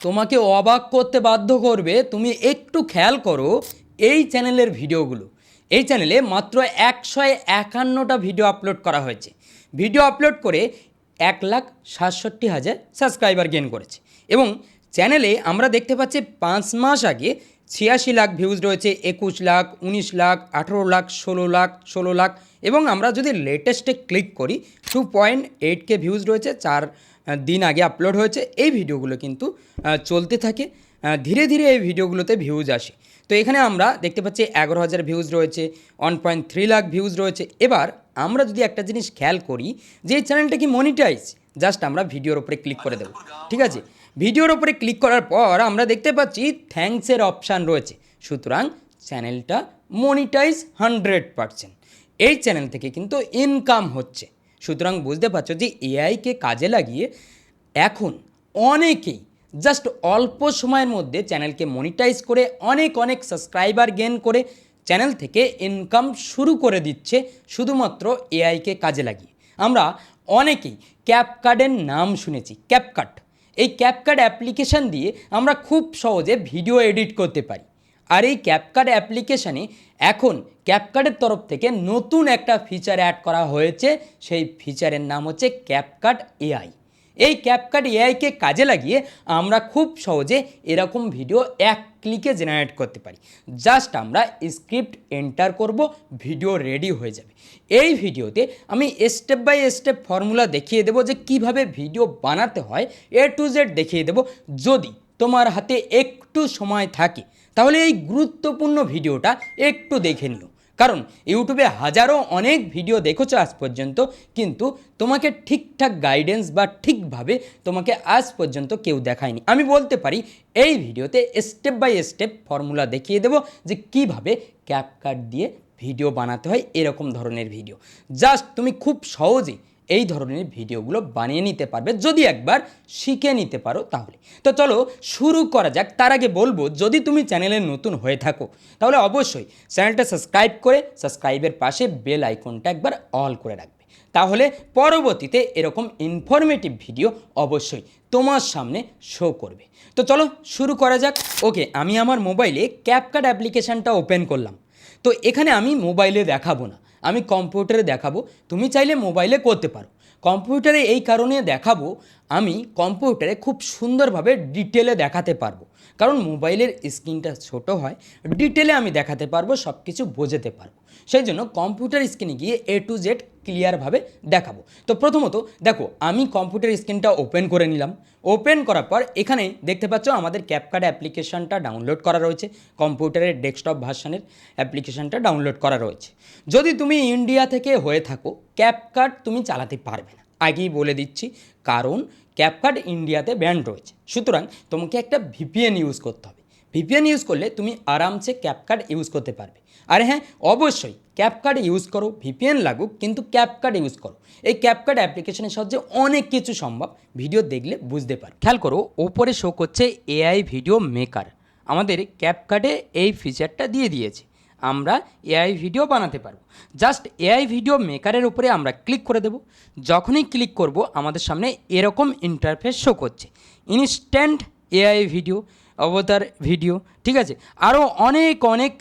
তোমাকে অবাক করতে বাধ্য করবে, তুমি একটু খেয়াল করো এই চ্যানেলের ভিডিওগুলো। এই চ্যানেলে মাত্র একশো একান্নটা ভিডিও আপলোড করা হয়েছে। ভিডিও আপলোড করে এক লাখ সাতষট্টি হাজার সাবস্ক্রাইবার গেন করেছে। এবং চ্যানেলে আমরা দেখতে পাচ্ছি পাঁচ মাস আগে ছিয়াশি লাখ ভিউজ রয়েছে, একুশ লাখ, উনিশ লাখ, আঠেরো লাখ, ষোলো লাখ ষোলো লাখ এবং আমরা যদি লেটেস্টে ক্লিক করি two point eight K views রয়েছে, চার দিন আগে আপলোড হয়েছে, এই ভিডিওগুলো কিন্তু চলতে থাকে ধীরে ধীরে এই ভিডিওগুলোতে ভিউজ আসে। তো এখানে আমরা দেখতে পাচ্ছি এগারো হাজার ভিউজ রয়েছে one point three lakh views রয়েছে। এবার আমরা যদি একটা জিনিস খেয়াল করি, যে এই চ্যানেলটা কি মনিটাইজ জাস্ট আমরা ভিডিওর ওপরে ক্লিক করে দেবো। ঠিক আছে? ভিডিওর ওপরে ক্লিক করার পর আমরা দেখতে পাচ্ছি থ্যাঙ্কসের অপশান রয়েছে। সুতরাং চ্যানেলটা মনিটাইজ হান্ড্রেড পারসেন্ট এই চ্যানেল থেকে কিন্তু ইনকাম হচ্ছে। সুতরাং বুঝতে পারছ যে এআইকে কাজে লাগিয়ে এখন অনেকেই জাস্ট অল্প সময়ের মধ্যে চ্যানেলকে মনিটাইজ করে অনেক অনেক সাবস্ক্রাইবার গেন করে চ্যানেল থেকে ইনকাম শুরু করে দিচ্ছে শুধুমাত্র এআইকে কাজে লাগিয়ে। আমরা অনেকেই ক্যাপকার্ডের নাম শুনেছি ক্যাপকাট এই ক্যাপকাট অ্যাপ্লিকেশান দিয়ে আমরা খুব সহজে ভিডিও এডিট করতে পারি। আর এই ক্যাপকাট অ্যাপ্লিকেশানে এখন ক্যাপকাটের তরফ থেকে নতুন একটা ফিচার অ্যাড করা হয়েছে। সেই ফিচারের নাম হচ্ছে ক্যাপকাট এআই এই ক্যাপকাট এআইকে কাজে লাগিয়ে আমরা খুব সহজে এরকম ভিডিও এক ক্লিকে জেনারেট করতে পারি। জাস্ট আমরা স্ক্রিপ্ট এন্টার করব ভিডিও রেডি হয়ে যাবে। এই ভিডিওতে আমি স্টেপ বাই স্টেপ ফর্মুলা দেখিয়ে দেবো যে কীভাবে ভিডিও বানাতে হয়। এ টু জেড দেখিয়ে দেবো। যদি তোমার হাতে একটু সময় থাকে তাহলে এই গুরুত্বপূর্ণ ভিডিওটা একটু দেখে নিও। কারণ ইউটিউবে হাজারো অনেক ভিডিও দেখেছ আজ পর্যন্ত, কিন্তু তোমাকে ঠিকঠাক গাইডেন্স বা ঠিকভাবে তোমাকে আজ পর্যন্ত কেউ দেখায়নি। আমি বলতে পারি, এই ভিডিওতে স্টেপ বাই স্টেপ ফর্মুলা দেখিয়ে দেবো যে কীভাবে ক্যাপকাট দিয়ে ভিডিও বানাতে হয়, এরকম ধরনের ভিডিও। জাস্ট তুমি খুব সহজেই এই ধরনের ভিডিওগুলো বানিয়ে নিতে পারবে যদি একবার শিখে নিতে পারো তাহলে। তো চলো শুরু করা যাক। তার আগে বলব, যদি তুমি চ্যানেলে নতুন হয়ে থাকো, তাহলে অবশ্যই চ্যানেলটা সাবস্ক্রাইব করে সাবস্ক্রাইবের পাশে বেল আইকনটা একবার অল করে রাখবে। তাহলে পরবর্তীতে এরকম ইনফরমেটিভ ভিডিও অবশ্যই তোমার সামনে শো করবে। তো চলো শুরু করা যাক। ওকে আমি আমার মোবাইলে ক্যাপকাট অ্যাপ্লিকেশানটা ওপেন করলাম। তো এখানে আমি মোবাইলে দেখাবো না। আমি কম্পিউটারে দেখাবো, তুমি চাইলে মোবাইলে করতে পারো। কম্পিউটারে এই কারণে দেখাবো, আমি কম্পিউটারে খুব সুন্দরভাবে ডিটেলে দেখাতে পারব। কারণ মোবাইলের স্ক্রিনটা ছোট হয়, ডিটেলে আমি দেখাতে পারব সব কিছু বোঝাতে পারব। সেই জন্য কম্পিউটার স্ক্রিনে গিয়ে এ টু জেড ক্লিয়ারভাবে দেখাবো। তো প্রথমত, দেখো, আমি কম্পিউটার স্ক্রিনটা ওপেন করে নিলাম। ওপেন করার পর এখানে দেখতে পাচ্ছ আমাদের ক্যাপকার্ড অ্যাপ্লিকেশনটা ডাউনলোড করা রয়েছে, কম্পিউটারের ডেস্কটপ ভার্সানের অ্যাপ্লিকেশনটা ডাউনলোড করা রয়েছে। যদি তুমি ইন্ডিয়া থেকে হয়ে থাকো ক্যাপকার্ড তুমি চালাতে পারবে না। আগেই বলে দিচ্ছি, কারণ ক্যাপকার্ড ইন্ডিয়াতে ব্যান্ড রয়েছে। সুতরাং তোমাকে একটা ভিপিএন ইউজ করতে হবে। ভিপিএন ইউজ করলে তুমি আরামসে ক্যাপকার্ড ইউজ করতে পারবে। আর হ্যাঁ অবশ্যই ক্যাপকার্ড ইউজ করো ভিপিএন লাগুক, কিন্তু ক্যাপকার্ড ইউজ করো। এই ক্যাপকার্ড অ্যাপ্লিকেশনের সাহায্যে অনেক কিছু সম্ভব। ভিডিও দেখলে বুঝতে পারো খেয়াল করো, ওপরে শো করছে এআই ভিডিও মেকার আমাদের ক্যাপকার্ডে এই ফিচারটা দিয়ে দিয়েছে। আমরা এআই ভিডিও বানাতে পারব। জাস্ট এআই ভিডিও মেকারের উপরে আমরা ক্লিক করে দেব। যখনই ক্লিক করব, আমাদের সামনে এরকম ইন্টারফেস শো করছে। ইনস্ট্যান্ট এআই ভিডিও অবতার ভিডিও ঠিক আছে? আরও অনেক অনেক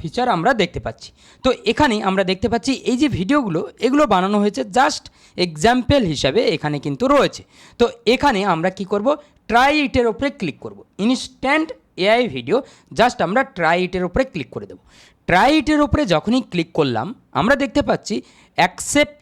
ফিচার আমরা দেখতে পাচ্ছি। তো এখানে আমরা দেখতে পাচ্ছি, এই যে ভিডিওগুলো এগুলো বানানো হয়েছে জাস্ট এক্সাম্পল হিসাবে এখানে কিন্তু রয়েছে। তো এখানে আমরা কি করব? ট্রাই ইটের ওপরে ক্লিক করব। ইনস্ট্যান্ট এআই ভিডিও জাস্ট আমরা ট্রাই ইটের ওপরে ক্লিক করে দেবো। ট্রাই ইটের ওপরে যখনই ক্লিক করলাম, আমরা দেখতে পাচ্ছি accept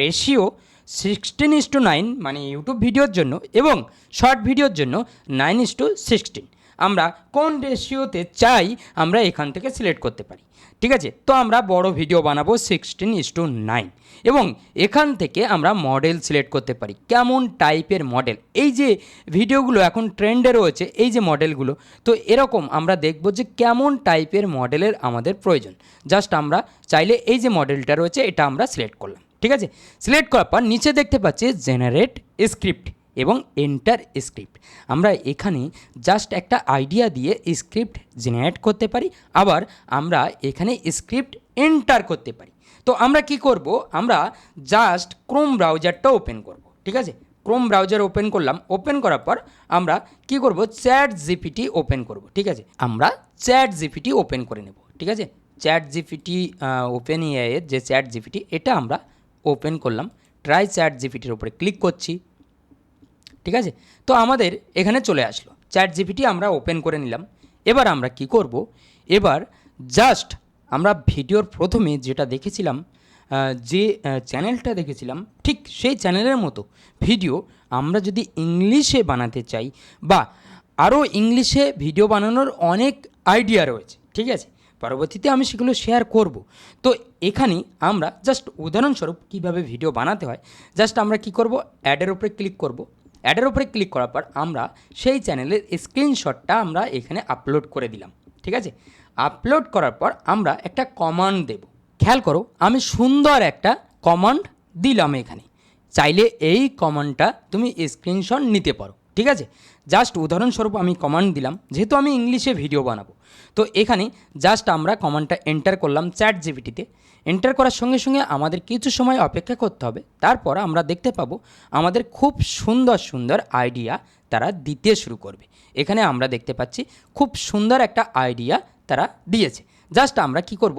ratio sixteen is to nine মানে ইউটিউব ভিডিওর জন্য এবং শর্ট ভিডিওর জন্য নাইন ইস টু সিক্সটিন আমরা কোন রেশিওতে চাই আমরা এখান থেকে সিলেক্ট করতে পারি। ঠিক আছে? তো আমরা বড় ভিডিও বানাবো সিক্সটিন ইস টু নাইন এবং এখান থেকে আমরা মডেল সিলেক্ট করতে পারি। কেমন টাইপের মডেল এই যে ভিডিওগুলো এখন ট্রেন্ডে রয়েছে, এই যে মডেলগুলো তো এরকম আমরা দেখব যে কেমন টাইপের মডেলের আমাদের প্রয়োজন। জাস্ট আমরা চাইলে এই যে মডেলটা রয়েছে, এটা আমরা সিলেক্ট করলাম। ঠিক আছে? সিলেক্ট করার পর নিচে দেখতে পাচ্ছি জেনারেট স্ক্রিপ্ট এবং এন্টার স্ক্রিপ্ট আমরা এখানে জাস্ট একটা আইডিয়া দিয়ে স্ক্রিপ্ট জেনারেট করতে পারি, আবার আমরা এখানে স্ক্রিপ্ট এন্টার করতে পারি। তো আমরা কি করব? আমরা জাস্ট ক্রোম ব্রাউজারটা ওপেন করব, ঠিক আছে? ক্রোম ব্রাউজার ওপেন করলাম ওপেন করার পর আমরা কি করব? চ্যাট জিপিটি ওপেন করব, ঠিক আছে? আমরা চ্যাট জিপিটি ওপেন করে নেব, ঠিক আছে? চ্যাট জিপিটি ওপেন এর যে চ্যাট জিপিটি এটা আমরা ওপেন করলাম। ট্রাই চ্যাট জিপিটির উপরে ক্লিক করছি। ঠিক আছে? তো আমাদের এখানে চলে আসলো। চ্যাট জিপিটি আমরা ওপেন করে নিলাম। এবার আমরা কি করব? এবার জাস্ট আমরা ভিডিওর প্রথমে যেটা দেখেছিলাম যে চ্যানেলটা দেখেছিলাম, ঠিক সেই চ্যানেলের মতো ভিডিও আমরা যদি ইংলিশে বানাতে চাই বা আরও ইংলিশে ভিডিও বানানোর অনেক আইডিয়া রয়েছে, ঠিক আছে? পরবর্তীতে আমি সেগুলো শেয়ার করব। তো এখানে আমরা জাস্ট উদাহরণস্বরূপ কীভাবে ভিডিও বানাতে হয় জাস্ট আমরা কি করব? অ্যাডের উপরে ক্লিক করব। অ্যাডের উপরে ক্লিক করার পর আমরা সেই চ্যানেলের স্ক্রিনশটটা আমরা এখানে আপলোড করে দিলাম, ঠিক আছে? আপলোড করার পর আমরা একটা কমান্ড দেব। খেয়াল করো, আমি সুন্দর একটা কমান্ড দিলাম এখানে। চাইলে এই কমান্ডটা তুমি স্ক্রিনশট নিতে পারো, ঠিক আছে? জাস্ট উদাহরণস্বরূপ আমি কমান্ড দিলাম, যেহেতু আমি ইংলিশে ভিডিও বানাবো। তো এখানে জাস্ট আমরা কমান্ডটা এন্টার করলাম চ্যাট জিবিটিতে এন্টার করার সঙ্গে সঙ্গে আমাদের কিছু সময় অপেক্ষা করতে হবে। তারপর আমরা দেখতে পাবো আমাদের খুব সুন্দর সুন্দর আইডিয়া তারা দিতে শুরু করবে। এখানে আমরা দেখতে পাচ্ছি খুব সুন্দর একটা আইডিয়া তারা দিয়েছে। জাস্ট আমরা কি করব?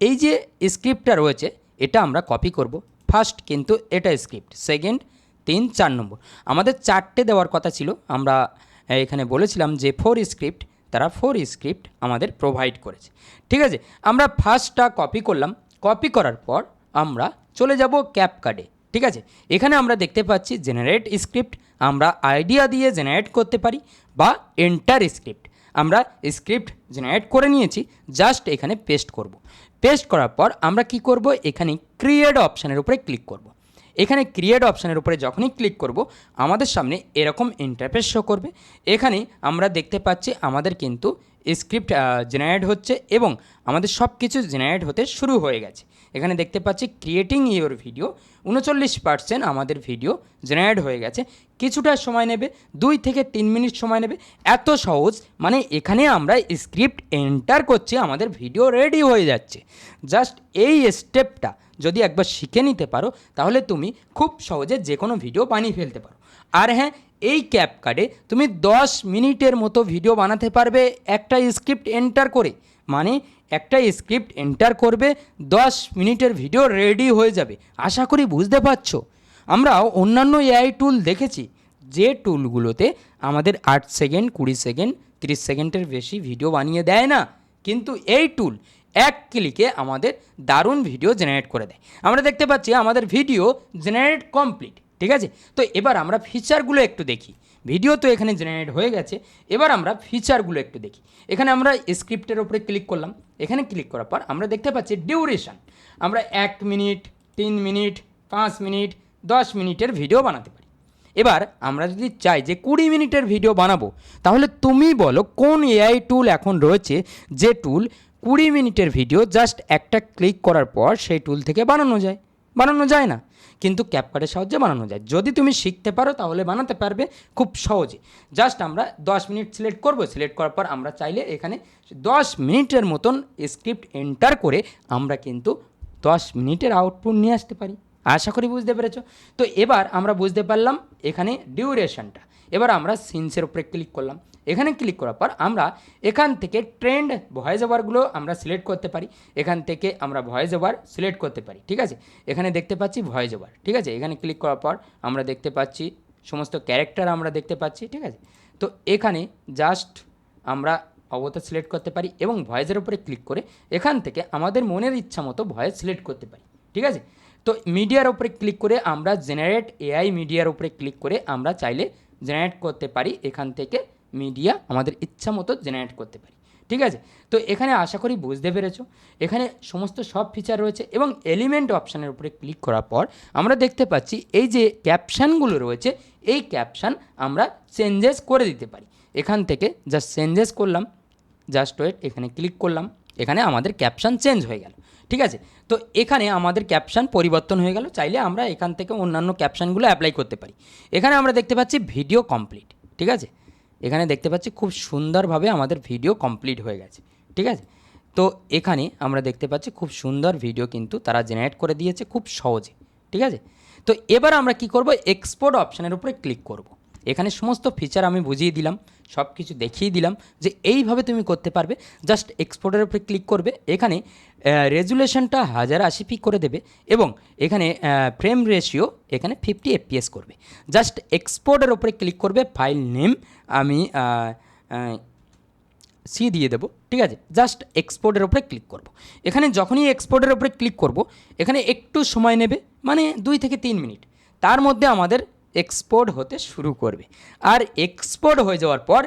এই যে স্ক্রিপ্টটা রয়েছে, এটা আমরা কপি করব। ফার্স্ট কিন্তু এটা স্ক্রিপ্ট সেকেন্ড তিন, চার নম্বর। আমাদের চারটে দেওয়ার কথা ছিল। আমরা এখানে বলেছিলাম যে ফোর স্ক্রিপ্ট তারা ফোর স্ক্রিপ্ট আমাদের প্রোভাইড করেছে। ঠিক আছে? আমরা ফার্স্টটা কপি করলাম। কপি করার পর আমরা চলে যাব ক্যাপ কার্ডে ঠিক আছে? এখানে আমরা দেখতে পাচ্ছি জেনারেট স্ক্রিপ্ট আমরা আইডিয়া দিয়ে জেনারেট করতে পারি বা এন্টার স্ক্রিপ্ট আমরা স্ক্রিপ্ট জেনারেট করে নিয়েছি। জাস্ট এখানে পেস্ট করব। পেস্ট করার পর আমরা কি করব? এখানে ক্রিয়েট অপশানের উপরে ক্লিক করব। এখানে ক্রিয়েট অপশানের উপরে যখনই ক্লিক করব, আমাদের সামনে এরকম ইন্টারফেস শো করবে। এখানে আমরা দেখতে পাচ্ছি আমাদের কিন্তু স্ক্রিপ্ট জেনারেট হচ্ছে এবং আমাদের সব কিছু জেনারেট হতে শুরু হয়ে গেছে। এখানে দেখতে পাচ্ছি ক্রিয়েটিং ইওর ভিডিও উনচল্লিশ পার্সেন্ট আমাদের ভিডিও জেনারেট হয়ে গেছে। কিছুটা সময় নেবে, দুই থেকে তিন মিনিট সময় নেবে। এত সহজ মানে এখানে আমরা স্ক্রিপ্ট এন্টার করছি, আমাদের ভিডিও রেডি হয়ে যাচ্ছে। জাস্ট এই স্টেপটা যদি একবার শিখে নিতে পারো, তাহলে তুমি খুব সহজে যে কোনো ভিডিও বানিয়ে ফেলতে পারো। আর হ্যাঁ এই ক্যাপ কার্ডে তুমি দশ মিনিটের মতো ভিডিও বানাতে পারবে একটা স্ক্রিপ্ট এন্টার করে। মানে একটা স্ক্রিপ্ট এন্টার করবে, দশ মিনিটের ভিডিও রেডি হয়ে যাবে। আশা করি বুঝতে পারছ। আমরা অন্যান্য এআই টুল দেখেছি, যে টুলগুলোতে আমাদের আট সেকেন্ড, কুড়ি সেকেন্ড, তিরিশ সেকেন্ডের বেশি ভিডিও বানিয়ে দেয় না। কিন্তু এই টুল এক ক্লিকে আমাদের দারুণ ভিডিও জেনারেট করে দেয়। আমরা দেখতে পাচ্ছি আমাদের ভিডিও জেনারেট কমপ্লিট। ঠিক আছে? তো এবার আমরা ফিচারগুলো একটু দেখি। ভিডিও তো এখানে জেনারেট হয়ে গেছে। এবার আমরা ফিচারগুলো একটু দেখি। এখানে আমরা স্ক্রিপ্টের উপরে ক্লিক করলাম। এখানে ক্লিক করার পর আমরা দেখতে পাচ্ছি ডিউরেশন আমরা এক মিনিট তিন মিনিট পাঁচ মিনিট দশ মিনিটের ভিডিও বানাতে পারি। এবার আমরা যদি চাই যে কুড়ি মিনিটের ভিডিও বানাবো, তাহলে তুমি বলো কোন এআই টুল এখন রয়েছে যে টুল কুড়ি মিনিটের ভিডিও জাস্ট একটা ক্লিক করার পর সেই টুল থেকে বানানো যায়। বানানো যায় না। কিন্তু ক্যাপকার্ডের সাহায্যে বানানো যায়। যদি তুমি শিখতে পারো, তাহলে বানাতে পারবে খুব সহজে। জাস্ট আমরা দশ মিনিট সিলেক্ট করব। সিলেক্ট করার পর আমরা চাইলে এখানে দশ মিনিটের মতন স্ক্রিপ্ট এন্টার করে আমরা কিন্তু দশ মিনিটের আউটপুট নিয়ে আসতে পারি। আশা করি বুঝতে পেরেছ? তো এবার আমরা বুঝতে পারলাম এখানে ডিউরেশনটা এবার আমরা সিনসের উপরে ক্লিক করলাম। এখানে ক্লিক করার পর আমরা এখান থেকে ট্রেন্ড ভয়েস ওভারগুলো আমরা সিলেক্ট করতে পারি। এখান থেকে আমরা ভয়েস ওভার সিলেক্ট করতে পারি, ঠিক আছে? এখানে দেখতে পাচ্ছি ভয়েস ওভার ঠিক আছে? এখানে ক্লিক করার পর আমরা দেখতে পাচ্ছি সমস্ত ক্যারেক্টার আমরা দেখতে পাচ্ছি, ঠিক আছে? তো এখানে জাস্ট আমরা অবতার সিলেক্ট করতে পারি এবং ভয়েসের উপরে ক্লিক করে এখান থেকে আমাদের মনের ইচ্ছা মতো ভয়েস সিলেক্ট করতে পারি, ঠিক আছে? তো মিডিয়ার উপরে ক্লিক করে আমরা জেনারেট এআই মিডিয়ার উপরে ক্লিক করে আমরা চাইলে জেনারেট করতে পারি এখান থেকে মিডিয়া আমাদের ইচ্ছা মতো জেনারেট করতে পারি। ঠিক আছে? তো এখানে আশা করি বুঝতে পেরেছ। এখানে সমস্ত সব ফিচার রয়েছে এবং এলিমেন্ট অপশানের উপরে ক্লিক করার পর আমরা দেখতে পাচ্ছি এই যে ক্যাপশানগুলো রয়েছে, এই ক্যাপশান আমরা চেঞ্জেস করে দিতে পারি। এখান থেকে জাস্ট চেঞ্জেস করলাম জাস্ট ওয়েট এখানে ক্লিক করলাম, এখানে আমাদের ক্যাপশন চেঞ্জ হয়ে গেল। ঠিক আছে? তো এখানে আমাদের ক্যাপশন পরিবর্তন হয়ে গেল, চাইলে আমরা এখান থেকে অন্যান্য ক্যাপশনগুলো অ্যাপ্লাই করতে পারি। এখানে আমরা দেখতে পাচ্ছি ভিডিও কমপ্লিট ঠিক আছে? এখানে দেখতে পাচ্ছি খুব সুন্দরভাবে আমাদের ভিডিও কমপ্লিট হয়ে গেছে, ঠিক আছে? তো এখানে আমরা দেখতে পাচ্ছি খুব সুন্দর ভিডিও কিন্তু তারা জেনারেট করে দিয়েছে খুব সহজে, ঠিক আছে? তো এবার আমরা কি করব? এক্সপোর্ট অপশানের উপরে ক্লিক করব। এখানে সমস্ত ফিচার আমি বুঝিয়ে দিলাম সব কিছু দেখিয়ে দিলাম যে এইভাবে তুমি করতে পারবে। জাস্ট এক্সপোর্টের উপরে ক্লিক করবে, এখানে রেজুলেশনটা হাজার আশি পি করে দেবে এবং এখানে ফ্রেম রেশিও এখানে ফিফটি এফপিএস করবে। জাস্ট এক্সপোর্টের উপরে ক্লিক করবে ফাইল নেম আমি সি দিয়ে দেবো, ঠিক আছে? জাস্ট এক্সপোর্টের ওপরে ক্লিক করব। এখানে যখনই এক্সপোর্টের ওপরে ক্লিক করব, এখানে একটু সময় নেবে মানে দুই থেকে তিন মিনিট। তার মধ্যে আমাদের এক্সপোর্ট হতে শুরু করবে। আর এক্সপোর্ট হয়ে যাওয়ার পর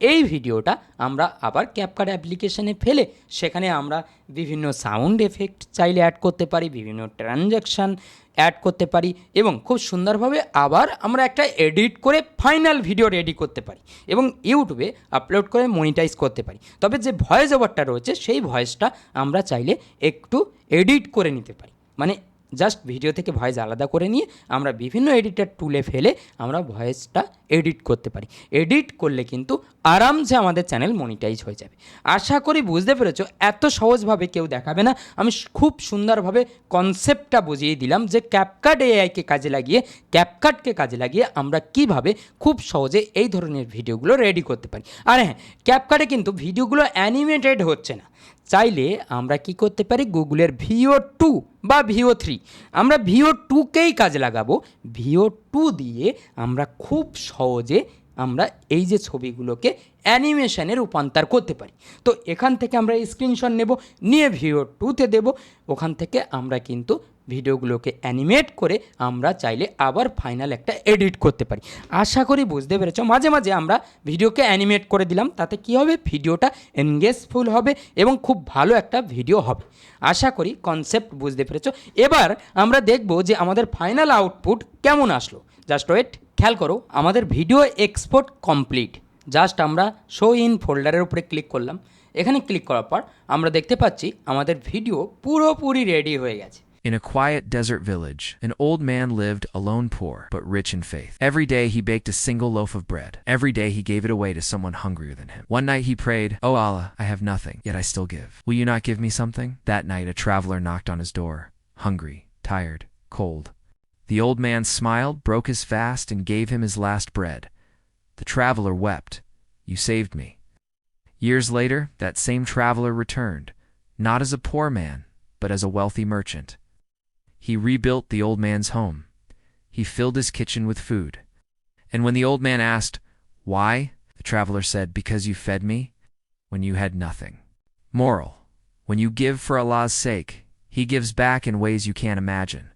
এই ভিডিওটা আমরা আবার ক্যাপকাট অ্যাপ্লিকেশনে ফেলে সেখানে আমরা বিভিন্ন সাউন্ড এফেক্ট চাইলে অ্যাড করতে পারি, বিভিন্ন ট্রানজ্যাকশান অ্যাড করতে পারি এবং খুব সুন্দরভাবে আবার আমরা একটা এডিট করে ফাইনাল ভিডিও রেডি করতে পারি এবং ইউটিউবে আপলোড করে মনিটাইজ করতে পারি। তবে যে ভয়েস ওভারটা রয়েছে সেই ভয়েসটা আমরা চাইলে একটু এডিট করে নিতে পারি। মানে জাস্ট ভিডিও থেকে ভয়েস আলাদা করে নিয়ে আমরা বিভিন্ন এডিটার টুলে ফেলে আমরা ভয়েসটা এডিট করতে পারি। এডিট করলে কিন্তু আরামসে আমাদের চ্যানেল মনিটাইজ হয়ে যাবে। আশা করি বুঝতে পেরেছ, এত সহজভাবে কেউ দেখাবে না। আমি খুব সুন্দরভাবে কনসেপ্টটা বুঝিয়ে দিলাম যে ক্যাপকাট এআইকে কাজে লাগিয়ে ক্যাপকাটকে কাজে লাগিয়ে আমরা কীভাবে খুব সহজে এই ধরনের ভিডিওগুলো রেডি করতে পারি। আর হ্যাঁ ক্যাপকাটে কিন্তু ভিডিওগুলো অ্যানিমেটেড হচ্ছে না। চাইলে আমরা কি করতে পারি? গুগলের ভিও টু বা ভিও থ্রি। আমরা ভিও টুকেই কাজে লাগাবো। ভিও টু দিয়ে আমরা খুব সহজে আমরা এই যে ছবিগুলোকে অ্যানিমেশনে রূপান্তর করতে পারি। তো এখান থেকে আমরা স্ক্রিনশট নেব, নিয়ে ভিও টুতে দেব। ওখান থেকে আমরা কিন্তু ভিডিওগুলোকে অ্যানিমেট করে আমরা চাইলে আবার ফাইনাল একটা এডিট করতে পারি। আশা করি বুঝতে পেরেছ। মাঝে মাঝে আমরা ভিডিওকে অ্যানিমেট করে দিলাম, তাতে কি হবে? ভিডিওটা এনগেজফুল হবে এবং খুব ভালো একটা ভিডিও হবে। আশা করি কনসেপ্ট বুঝতে পেরেছ। এবার আমরা দেখব যে আমাদের ফাইনাল আউটপুট কেমন আসলো। জাস্ট ওয়েট খেয়াল করো, আমাদের ভিডিও এক্সপোর্ট কমপ্লিট জাস্ট আমরা শো ইন ফোল্ডারের উপরে ক্লিক করলাম। এখানে ক্লিক করার পর আমরা দেখতে পাচ্ছি আমাদের ভিডিও পুরোপুরি রেডি হয়ে গেছে। In a quiet desert village, an old man lived alone poor, but rich in faith. Every day he baked a single loaf of bread. Every day he gave it away to someone hungrier than him. One night he prayed, Oh Allah, I have nothing, yet I still give. Will you not give me something? That night a traveler knocked on his door, hungry, tired, cold. The old man smiled, broke his fast, and gave him his last bread. The traveler wept, You saved me. Years later, that same traveler returned, not as a poor man, but as a wealthy merchant. He rebuilt the old man's home. He filled his kitchen with food. And when the old man asked, Why? the traveler said, Because you fed me when you had nothing. Moral When you give for Allah's sake, He gives back in ways you can't imagine.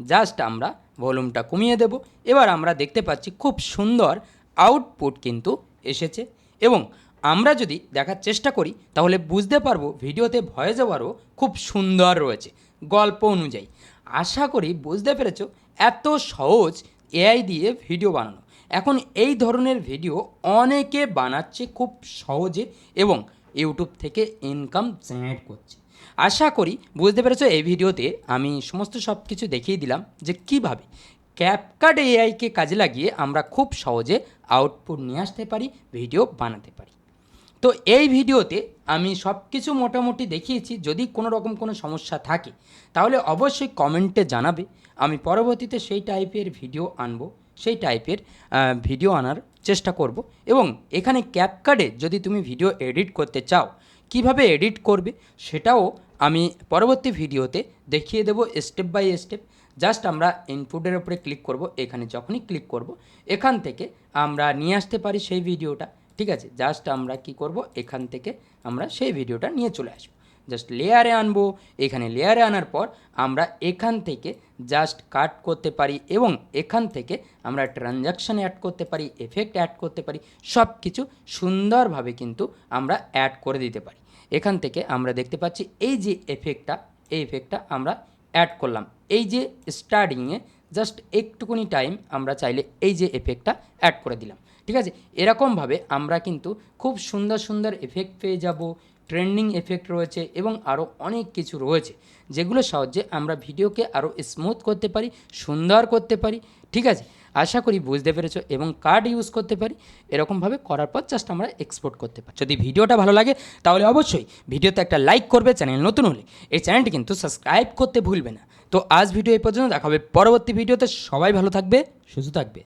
Just আমরা ভলিউমটা কমিয়ে দেব এবার আমরা দেখতে পাচ্ছি খুব সুন্দর output কিন্তু এসেছে এবং আমরা যদি দেখার চেষ্টা করি তাহলে বুঝতে পারব ভিডিওতে ভয়েস ওভারও খুব সুন্দর রয়েছে গল্প অনুযায়ী আশা করি বুঝতে পেরেছ, এত সহজ এআই দিয়ে ভিডিও বানানো। এখন এই ধরনের ভিডিও অনেকে বানাচ্ছে খুব সহজে এবং ইউটিউব থেকে ইনকাম জেনারেট করছে। আশা করি বুঝতে পেরেছ, এই ভিডিওতে আমি সমস্ত সব কিছু দেখিয়ে দিলাম যে কীভাবে ক্যাপকাট এআইকে কাজে লাগিয়ে আমরা খুব সহজে আউটপুট নিয়ে আসতে পারি ভিডিও বানাতে পারি। তো এই ভিডিওতে আমি সব কিছু মোটামুটি দেখিয়েছি, যদি কোনো রকম কোনো সমস্যা থাকে, তাহলে অবশ্যই কমেন্টে জানাবে। আমি পরবর্তীতে সেই টাইপের ভিডিও আনব, সেই টাইপের ভিডিও আনার চেষ্টা করব এবং এখানে ক্যাপকার্ডে যদি তুমি ভিডিও এডিট করতে চাও, কীভাবে এডিট করবে সেটাও আমি পরবর্তী ভিডিওতে দেখিয়ে দেবো স্টেপ বাই স্টেপ জাস্ট আমরা ইনপুটের উপরে ক্লিক করব, এখানে যখনই ক্লিক করব, এখান থেকে আমরা নিয়ে আসতে পারি সেই ভিডিওটা। ঠিক আছে? জাস্ট আমরা কি করব? এখান থেকে আমরা সেই ভিডিওটা নিয়ে চলে আসব। জাস্ট লেয়ারে আনব। এখানে লেয়ারে আনার পর আমরা এখান থেকে জাস্ট কাট করতে পারি এবং এখান থেকে আমরা ট্রানজাকশান অ্যাড করতে পারি এফেক্ট অ্যাড করতে পারি সব কিছু সুন্দরভাবে কিন্তু আমরা অ্যাড করে দিতে পারি। এখান থেকে আমরা দেখতে পাচ্ছি এই যে এফেক্টটা এই এফেক্টটা আমরা অ্যাড করলাম। এই যে স্টার্টিংয়ে জাস্ট একটুকুনি টাইম আমরা চাইলে এই যে এফেক্টটা অ্যাড করে দিলাম। ঠিক আছে? এরকমভাবে আমরা কিন্তু খুব সুন্দর সুন্দর এফেক্ট পেয়ে যাব ট্রেন্ডিং এফেক্ট রয়েছে এবং আরও অনেক কিছু রয়েছে যেগুলোর সাহায্যে আমরা ভিডিওকে আরও স্মুথ করতে পারি, সুন্দর করতে পারি, ঠিক আছে? আশা করি বুঝতে পেরেছ এবং কার্ড ইউজ করতে পারি, এরকমভাবে করার পর জাস্ট আমরা এক্সপোর্ট করতে পারি। যদি ভিডিওটা ভালো লাগে, তাহলে অবশ্যই ভিডিওতে একটা লাইক করবে চ্যানেল নতুন হলে। এই চ্যানেলটি কিন্তু সাবস্ক্রাইব করতে ভুলবে না। তো আজ ভিডিও এই পর্যন্ত, দেখা হবে পরবর্তী ভিডিওতে। সবাই ভালো থাকবে, সুস্থ থাকবে।